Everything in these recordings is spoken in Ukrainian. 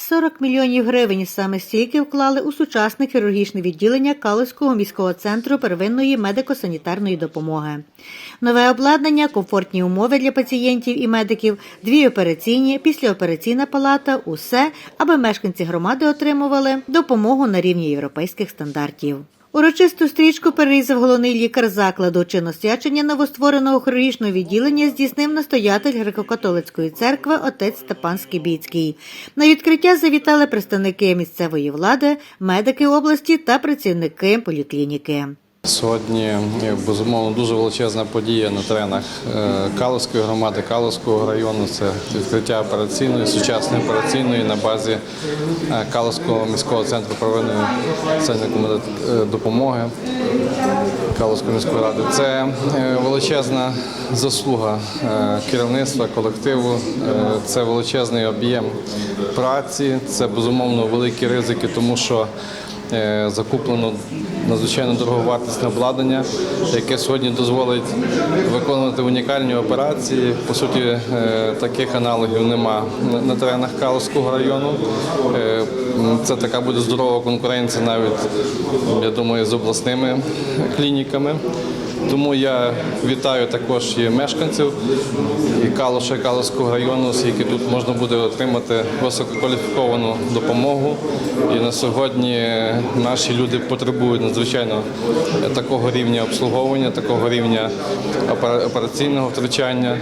40 мільйонів гривень саме стільки вклали у сучасне хірургічне відділення Калузького міського центру первинної медико-санітарної допомоги. Нове обладнання, комфортні умови для пацієнтів і медиків, дві операційні, післяопераційна палата усе, аби мешканці громади отримували допомогу на рівні європейських стандартів. Урочисту стрічку перерізав головний лікар закладу. Чиносвячення новоствореного хірургічного відділення здійснив настоятель греко-католицької церкви отець Степан Скібіцький. На відкриття завітали представники місцевої влади, медики області та працівники поліклініки. Сьогодні безумовно дуже величезна подія на теренах е, Калузької громади, Калузького району. Це відкриття операційної, сучасної операційної на базі е, Калузького міського центру первинної соціальної е, допомоги Калузької міської ради. Це величезна заслуга керівництва, колективу, це величезний об'єм праці, це безумовно великі ризики, тому що закуплено надзвичайно дороговартісне обладнання, яке сьогодні дозволить виконувати унікальні операції. По суті, е, таких аналогів нема на- на теренах Калузького району. Е, Це така буде здорова конкуренція навіть, я думаю, з обласними клініками. Тому я вітаю також і мешканців і Калуша, і Калуського району, оскільки тут можна буде отримати висококваліфіковану допомогу. І на сьогодні наші люди потребують надзвичайно такого рівня обслуговування, такого рівня операційного втручання.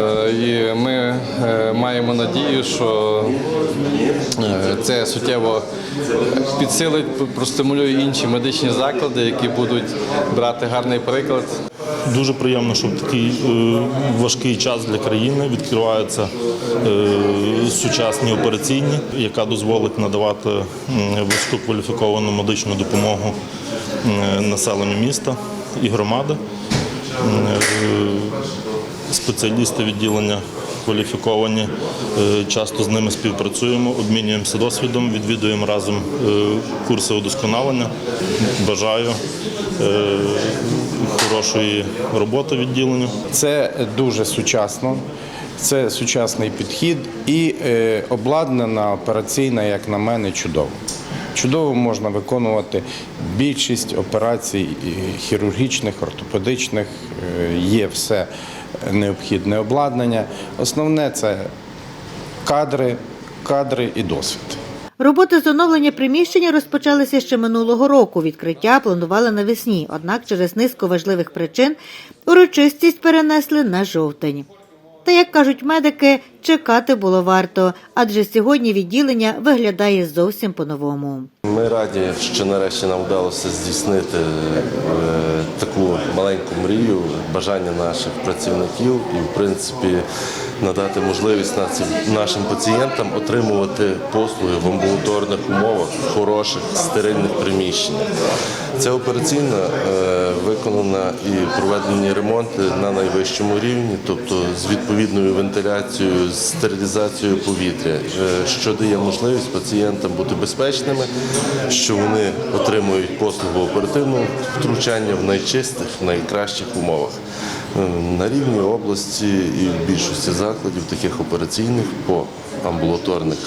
Е, І ми е, маємо надію, що е, це суттєво підсилить, простимулює інші медичні заклади, які будуть брати гарний приклад. Дуже приємно, що в такий е, важкий час для країни відкриваються е, сучасні операційні, яка дозволить надавати високу висококваліфіковану медичну допомогу населенню міста і громади. Е, Спеціалісти відділення кваліфіковані, е, часто з ними співпрацюємо, обмінюємося досвідом, відвідуємо разом е, курси удосконалення. Бажаю е, хорошої роботи відділенню. Це дуже сучасно, це сучасний підхід і обладнана операційна, як на мене, чудово. Чудово можна виконувати більшість операцій хірургічних, ортопедичних, є все необхідне обладнання. Основне це кадри, кадри і досвід. Роботи з оновлення приміщення розпочалися ще минулого року. Відкриття планували навесні, однак через низку важливих причин урочистість перенесли на жовтень. Та як кажуть медики, чекати було варто, адже сьогодні відділення виглядає зовсім по-новому. Ми раді, що нарешті нам вдалося здійснити е, таку маленьку мрію, бажання наших працівників і, в принципі, надати можливість нашим пацієнтам отримувати послуги в амбулаторних умовах, в хороших стерильних приміщеннях. Ця операційна е, виконана і проведені ремонти на найвищому рівні, тобто з відповідною вентиляцією, з стерилізацією повітря, е, що дає можливість пацієнтам бути безпечними, що вони отримують послугу оперативного втручання в найчистих, найкращих умовах. Е, На рівні області і в більшості закладів таких операційних по амбулаторних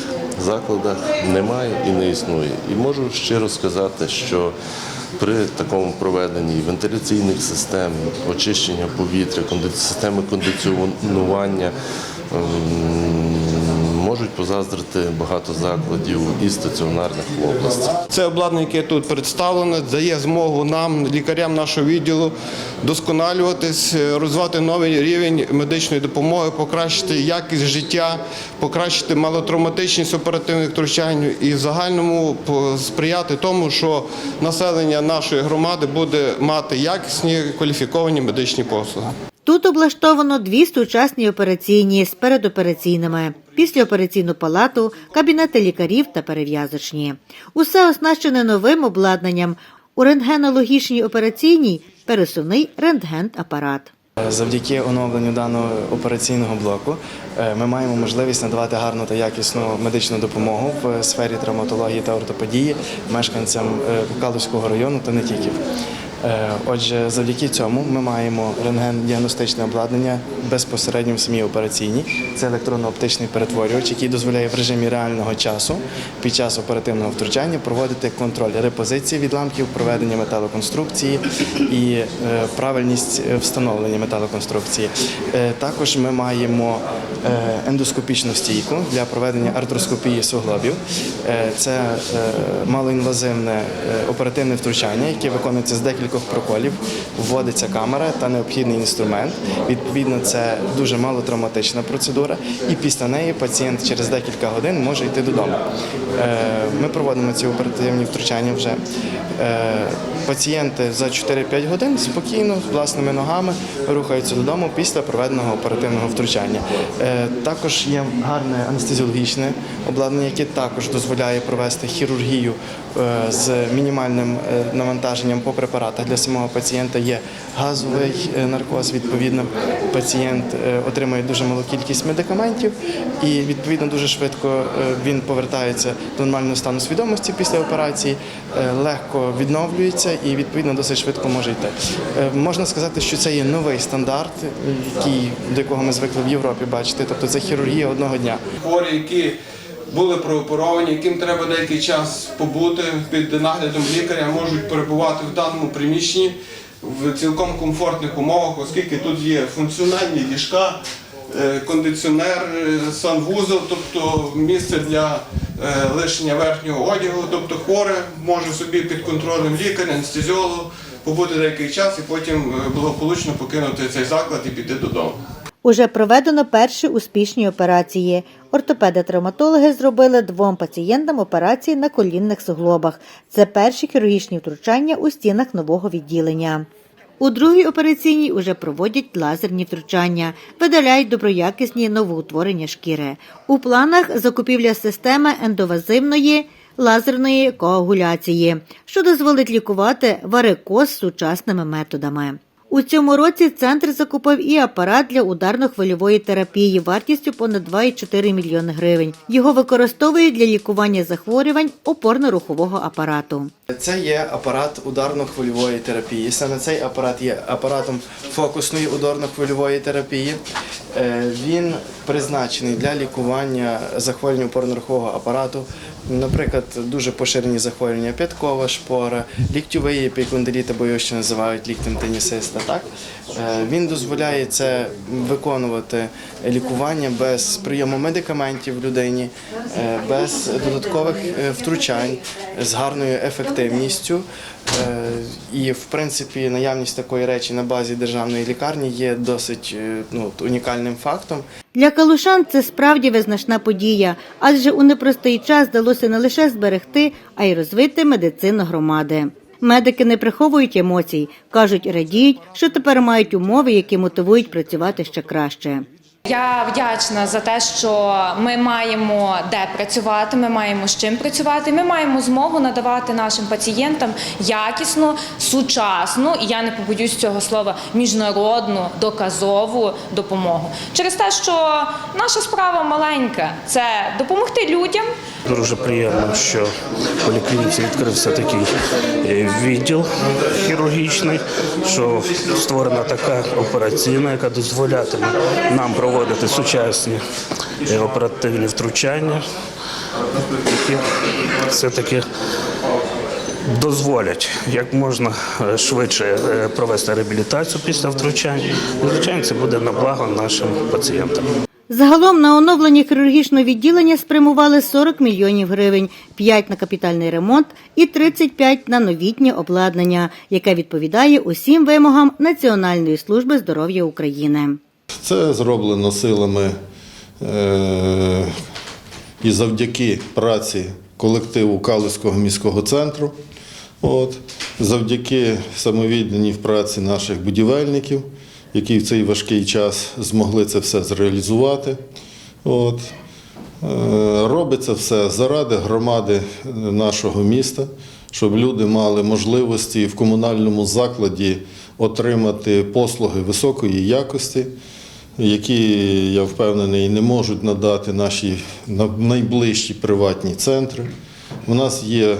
закладах немає і не існує. І можу щиро сказати, що при такому проведенні вентиляційних систем, очищення повітря, системи кондиціонування ем, можуть позаздрити багато закладів і стаціонарних в області. Це обладнання, яке тут представлене, дає змогу нам, лікарям нашого відділу, досконалюватись, е, розвивати новий рівень медичної допомоги, покращити якість життя, покращити малотравматичність оперативних втручань і в загальному сприяти тому, що населення нашої громади буде мати якісні кваліфіковані медичні послуги. Тут облаштовано дві сучасні операційні з передопераційними, післяопераційну палату, кабінети лікарів та перев'язочні. Усе оснащене новим обладнанням. У рентгенологічній операційній пересувний рентген-апарат. Завдяки оновленню даного операційного блоку е, ми маємо можливість надавати гарну та якісну медичну допомогу в сфері травматології та ортопедії мешканцям е, Калузького району та не тільки. Е, Отже, завдяки цьому ми маємо рентген-діагностичне обладнання безпосередньо в самій операційній. Це електронно-оптичний перетворювач, який дозволяє в режимі реального часу під час оперативного втручання проводити контроль репозиції відламків, проведення металоконструкції і е, правильність е, встановлення металоконструкції. Також ми маємо ендоскопічну стійку для проведення артроскопії суглобів. Це малоінвазивне оперативне втручання, яке виконується з декількох проколів. Вводиться камера та необхідний інструмент. Відповідно, це дуже малотравматична процедура, і після неї пацієнт через декілька годин може йти додому. Е, Ми проводимо ці оперативні втручання вже. Е, Пацієнти за 4-5 годин спокійно власними ногами рухаються додому після проведеного оперативного втручання. Е, Також є гарне анестезіологічне обладнання, яке також дозволяє провести хірургію з мінімальним навантаженням по препаратах для самого пацієнта. Є газовий е, наркоз. Відповідно, пацієнт е, отримує дуже малу кількість медикаментів і відповідно дуже швидко е, він повертається до нормального стану свідомості після операції, легко відновлюється і відповідно досить швидко може йти. Можна сказати, що це є новий стандарт, який до якого ми звикли в Європі бачити. Тобто це хірургія одного дня. хворі, які були прооперовані, яким треба деякий час побути під наглядом лікаря, можуть перебувати в даному приміщенні в цілком комфортних умовах, оскільки тут є функціональні ліжка, е, кондиціонер, е, санвузол, тобто місце для е, лишення верхнього одягу. Тобто хворе може собі під контролем лікаря, анестезіологу побути деякий час і потім благополучно покинути цей заклад і піти додому. Уже проведено перші успішні операції. Ортопеди-травматологи зробили двом пацієнтам операції на колінних суглобах. Це перші хірургічні втручання у стінах нового відділення. У другій операційній уже проводять лазерні втручання, видаляють доброякісні новоутворення шкіри. У планах закупівля системи ендовазивної лазерної коагуляції, що дозволить лікувати варикоз сучасними методами. У цьому році центр закупив і апарат для ударно-хвильової терапії вартістю понад 2,4 мільйони гривень. Його використовують для лікування захворювань опорно-рухового апарату. Це є апарат ударно-хвильової терапії. Саме цей апарат є апаратом фокусної ударно-хвильової терапії. Е, Він призначений для лікування захворювань опорно-рухового апарату, наприклад, дуже поширені захворювання п'яткова шпора, ліктьовий епікондиліт, або його ще називають ліктем тенісиста. Так? Е, Він дозволяє це виконувати лікування без прийому медикаментів в людині, е, без додаткових е, втручань, з гарною ефективністю. І, в принципі, наявність такої речі на базі державної лікарні є досить ну, унікальним фактом. Для калушан це справді визначна подія, адже у непростий час вдалося не лише зберегти, а й розвити медицину громади. Медики не приховують емоцій, кажуть, радіють, що тепер мають умови, які мотивують працювати ще краще. Я вдячна за те, що ми маємо де працювати, ми маємо з чим працювати. Ми маємо змогу надавати нашим пацієнтам якісну, сучасну і я не побоюсь цього слова міжнародну доказову допомогу. Через те, що наша справа маленька це допомогти людям, Дуже приємно, що у поліклініці відкрився такий е, відділ хірургічний, що створена така операційна, яка дозволятиме нам проводити сучасні е, оперативні втручання, які все-таки дозволять як можна е, швидше е, провести реабілітацію після втручань. Звичайно, це буде на благо нашим пацієнтам. Загалом на оновлення хірургічного відділення спрямували 40 мільйонів гривень, 5 на капітальний ремонт і 35 на новітнє обладнання, яке відповідає усім вимогам Національної служби здоров'я України. Це зроблено силами е- і завдяки праці колективу Калицького міського центру. От. Завдяки самовідданій праці наших будівельників, які в цей важкий час змогли це все зреалізувати. От. Е, Робиться все заради громади нашого міста, щоб люди мали можливості в комунальному закладі отримати послуги високої якості, які, я впевнений, не можуть надати наші найближчі приватні центри. У нас є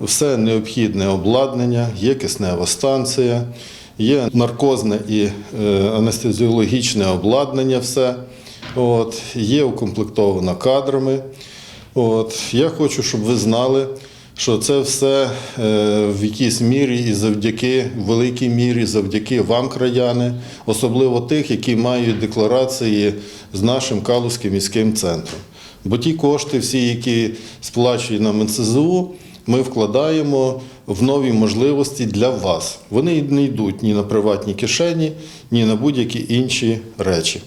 все необхідне обладнання, є киснева станція, є наркозне і е, анестезіологічне обладнання, все. От, є укомплектовано кадрами. От, я хочу, щоб ви знали, що це все е, в якійсь мірі і завдяки, великій мірі, завдяки вам, краяни, особливо тих, які мають декларації з нашим Калузьким міським центром. Бо ті кошти, всі, які сплачують нам НСЗУ, ми вкладаємо в нові можливості для вас. Вони не йдуть ні на приватні кишені, ні на будь-які інші речі.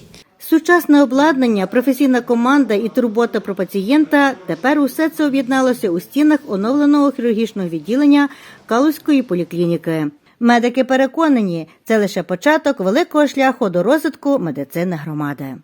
Сучасне обладнання, професійна команда і турбота про пацієнта тепер усе це об'єдналося у стінах оновленого хірургічного відділення Калузької поліклініки. Медики переконані, це лише початок великого шляху до розвитку медицини громади.